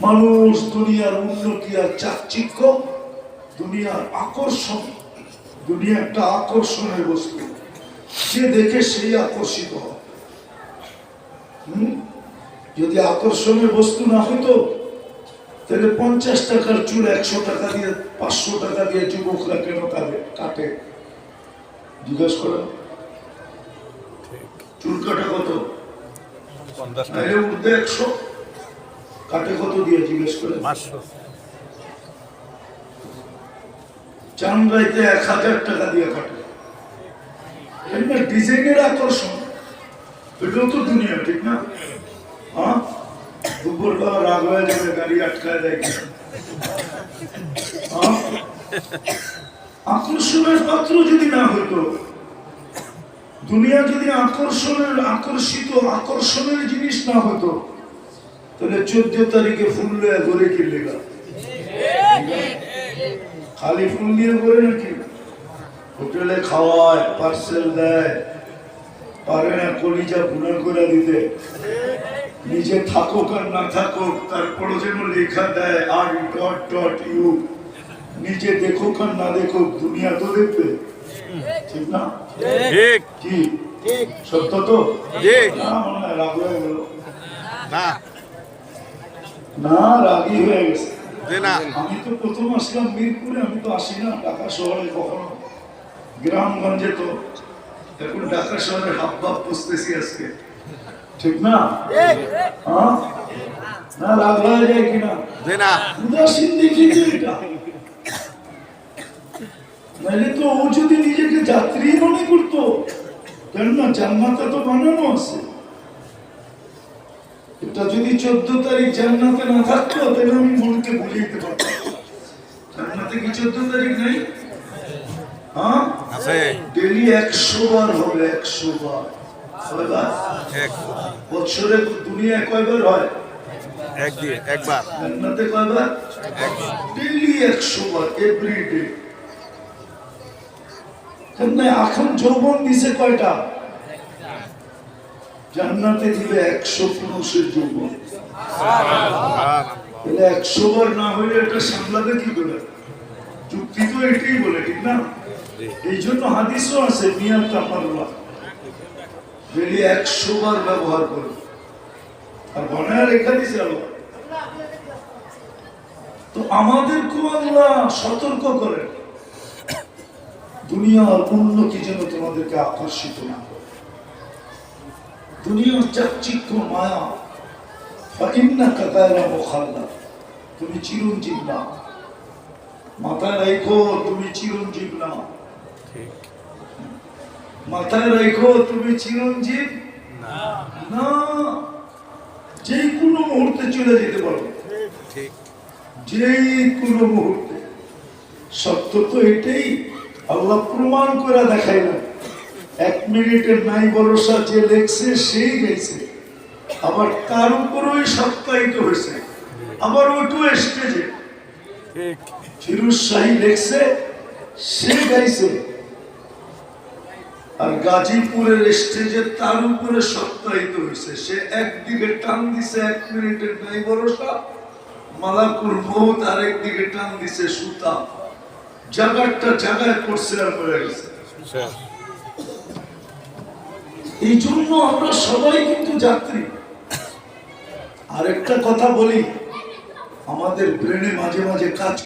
মানুষ দুনিয়ার উন্নতি আর চাকচিক্য, দুনিয়ার আকর্ষণ, দুনিয়া একটা আকর্ষণের বস্তু। যে দেখে সেই আকর্ষিত? যদি আকর্ষণের বস্তু না হতো, তাহলে পঞ্চাশ টাকার চুল একশো টাকা দিয়ে, পাঁচশো টাকা দিয়ে যুবকরা কেন কাটে কাটে? জিজ্ঞেস করেন। চুল কাটা কত একশো। কাটে কত দিয়ে জিজ্ঞেস করে? চান্দ্রাইতে এক হাজার টাকা দিয়ে কাটে। ডিজাইনের আকর্ষণ। এটাও তো দুনিয়া ঠিক না? হ্যাঁ? রাগ হয়ে যাবে গাড়ি আটকায় দেয় হ্যাঁ? আকর্ষণের পাত্র যদি না হতো দুনিয়া যদি আকর্ষণের, আকর্ষিত, আকর্ষণের জিনিস না হতো, তাহলে চোদ্দ তারিখে ফুল ঘরে কিনলে খালি ফুল নিয়ে করে নাকি? হোটেলে খাওয়ায়, পার্সেল দেয়, পারে না কলিজা ভুনা করে দিতে। নিজে থাকুক আর না থাকুক, তারপরও যেন লেখা দেয় আর ডট ডট ইউ। নিজে দেখুক আর না দেখুক, দুনিয়া তো দেখবে। ঠিক। না ঠিক। কি সত্য তো জি। না। না না রাগই হয়ে গেছে। না। আমি তো প্রথম আসলাম মিরপুরে আমি তো আসি না ঢাকা শহরে কখনো। গ্রামগঞ্জে তো। এখন ঢাকা শহরে হাব ভাব পুষতেছি আজকে। ঠিক না? হ্যাঁ? না রাগ হয়ে যায় কিনা? উদাসীন দেখিয়েছে এটা। নাহলে তো ও যদি নিজেকে যাত্রী মনে করতো কেননা জান্নাতে তো বানানো আছে। এটা যদি চোদ্দ তারিখ জান্নাতে না থাকতো তাহলে আমি মনকে ভুলিয়ে দিতে পারতাম। জান্নাতে কি চোদ্দ তারিখ নেই? হ্যাঁ? ডেলি একশো বার হবে একশো বার। বছরে দুনিয়ায় কয়বার হয়? একবার। জান্নাতে কয়বার? ডেইলি একশো বার এভরি ডে এখন যৌবন দিছে কয়টা? জান্নাতে দিলে একশো পুরুষের যৌবন। একশো বার না হলে এটা সামলাবে কি করে? যুক্তি তো এটাই বলে, ঠিক না? এই জন্য হাদিসও আছে মিয়ার তাপাল্লা ডেলি একশো বার ব্যবহার করে। আর বনায় রেখা দিছে আল্লাহ। তো আমাদেরকেও আল্লাহ সতর্ক করেন। দুনিয়ার উন্নতি যেন তোমাদেরকে আকর্ষিত না করে। দুনিয়ার চাকচিক্য মায়া ফাইন্না কাকায়রা মোখাল্লা তুমি চিরঞ্জীব না। মাথায় রাখো তুমি চিরঞ্জীব না। মাথায় রাখো তুমি চিরঞ্জীব না। যে কোনো মুহূর্তে চলে যেতে পারো। ঠিক। যে কোনো মুহূর্তে। সত্য তো এটাই। আল্লাহ প্রমাণ করে দেখাইলেন। এক মিনিটের নাই ভরসা যে লেখছে সেই গেছে। আবার তার উপরই সপ্তাহিত হয়েছে। আবার ওটু স্টেজে। ফিরুজ শাহী লেখছে সে গাইছে। আর গাজীপুরের স্টেজে তার উপরে সপ্তাহিত হয়েছে। সে একদিকে টান দিছে এক মিনিটের নাই ভরসা মালাকুর মৌত আরেক দিকে টান দিছে সুতা। জাগারটা জায়গায় করছিলাম বলে গেছে এই জন্য আমরা সবাই কিন্তু যাত্রী। আরেকটা কথা বলি আমাদের ব্রেনে মাঝে মাঝে কাজ